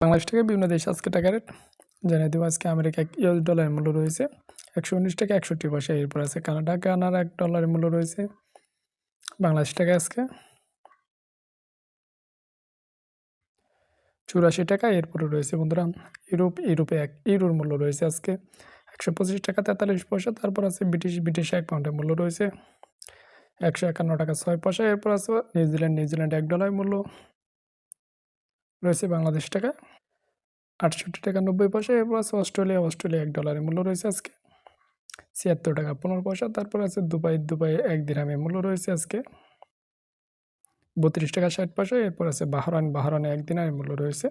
বাংলাদেশ থেকে বিভিন্ন দেশ আজকে টাকা রেট জানিয়ে দেবো। আজকে আমেরিকা এক ইউএস ডলারের মূল্য রয়েছে একশো উনিশ টাকা, একষট্টি পয়সা। এরপর আছে কানাডা কানাডার এক ডলারের মূল্য রয়েছে। বাংলাদেশ টাকা আজকে চুরাশি টাকা। এরপরে রয়েছে বন্ধুরা ইউরোপ, ইউরোপে এক ইউরোর মূল্য রয়েছে আজকে একশো পঁচিশ টাকা, তেতাল্লিশ পয়সা। তারপর আছে ব্রিটিশ ব্রিটিশ এক পাউন্ডের মূল্য রয়েছে একশো একান্ন টাকা, ছয় পয়সা। এরপর আছে নিউজিল্যান্ড নিউজিল্যান্ড এক ডলার মূল্য। রয়েছে বাংলাদেশ টাকা। আটষট্টি টাকা নব্বই পয়সা এরপর আছে অস্ট্রেলিয়া অস্ট্রেলিয়া এক ডলারের মূল্য রয়েছে আজকে। ছিয়াত্তর টাকা পনেরো পয়সা, তারপর আছে দুবাই দুবাই এক দিরামের মূল্য রয়েছে আজকে। বত্রিশ টাকা ষাট পয়সা, এরপর আছে বাহরান বাহরানে এক দিনের মূল্য রয়েছে।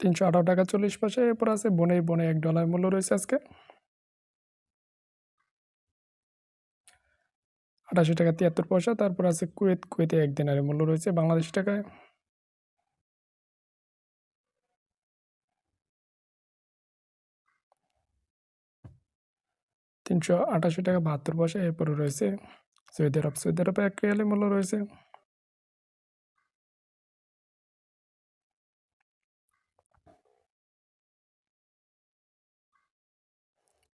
তিনশো আঠারো টাকা চল্লিশ পয়সা, এরপর আছে বনে বনে এক ডলার মূল্য রয়েছে আজকে। আটাশি টাকা, তিয়াত্তর পয়সা, তারপর আছে কুয়েত। কুয়েতে এক দিনের মূল্য রয়েছে বাংলাদেশ টাকায়। তিনশো আটাশি টাকা, বাহাত্তর পয়সা এরপরে রয়েছে সৌদি আরব। সৌদি আরবে এক রিয়ালের মূল্য রয়েছে।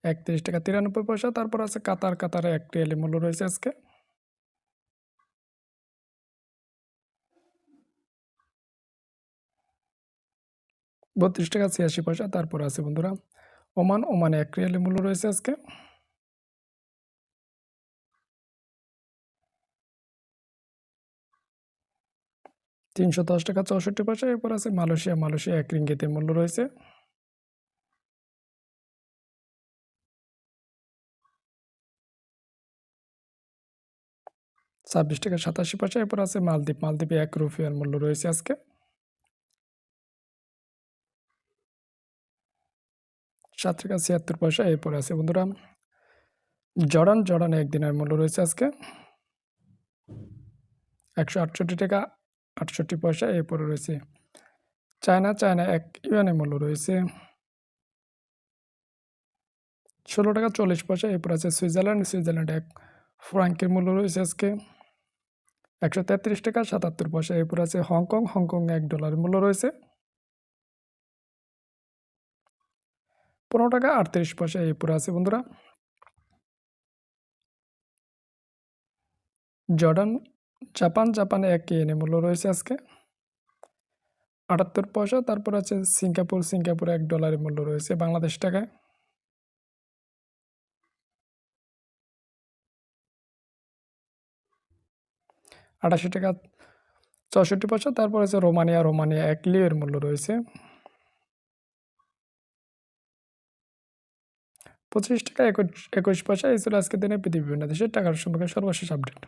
একত্রিশ টাকা তিরানব্বই পয়সা, তারপর আছে কাতার। কাতারে এক রিয়ালের মূল্য রয়েছে আজকে। বত্রিশ টাকা, ছিয়াশি পয়সা, তারপর আছে বন্ধুরা, ওমান, ওমানে এক রিয়ালের মূল্য রয়েছে আজকে। তিনশো দশ টাকা, চৌষট্টি পয়সা, এরপর আছে মালয়েশিয়া মালয়েশিয়া এক রিঙ্গিতের মূল্য রয়েছে। ছাব্বিশ টাকা, সাতাশি পয়সা, এরপর আছে মালদ্বীপ, মালদ্বীপে এক রুপিয়ার মূল্য রয়েছে আজকে। সাত টাকা ছিয়াত্তর পয়সা এরপর আছে। বন্ধুরা, জর্ডান, জর্ডানে একদিনের মূল্য রয়েছে আজকে। একশো আটষট্টি টাকা, আটষট্টি পয়সা এরপরে রয়েছে। চায়না চায়না এক ইউএনের মূল্য রয়েছে। ষোলো টাকা চল্লিশ পয়সা এরপর আছে সুইজারল্যান্ড। সুইজারল্যান্ড এক ফ্রাঙ্কের মূল্য রয়েছে আজকে। একশো তেত্রিশ টাকা, সাতাত্তর পয়সা এরপর আছে হংকং। হংকং এক ডলারের মূল্য রয়েছে। পনেরো টাকা আটত্রিশ পয়সা এরপর আছে বন্ধুরা। জর্ডান, জাপান, জাপানে এক এনে মূল্য রয়েছে আজকে। আটাত্তর পয়সা, তারপর আছে সিঙ্গাপুর সিঙ্গাপুর এক ডলারের মূল্য রয়েছে বাংলাদেশ টাকায়। আটাশি টাকা, চৌষট্টি পয়সা, তারপর আছে রোমানিয়া রোমানিয়া এক লিয়ের মূল্য রয়েছে। পঁচিশ টাকা, একুশ একুশ পয়সা, এই ছিল আজকের দিনে পৃথিবী। বিভিন্ন দেশের টাকার সম্পর্কে সর্বশেষ আপডেট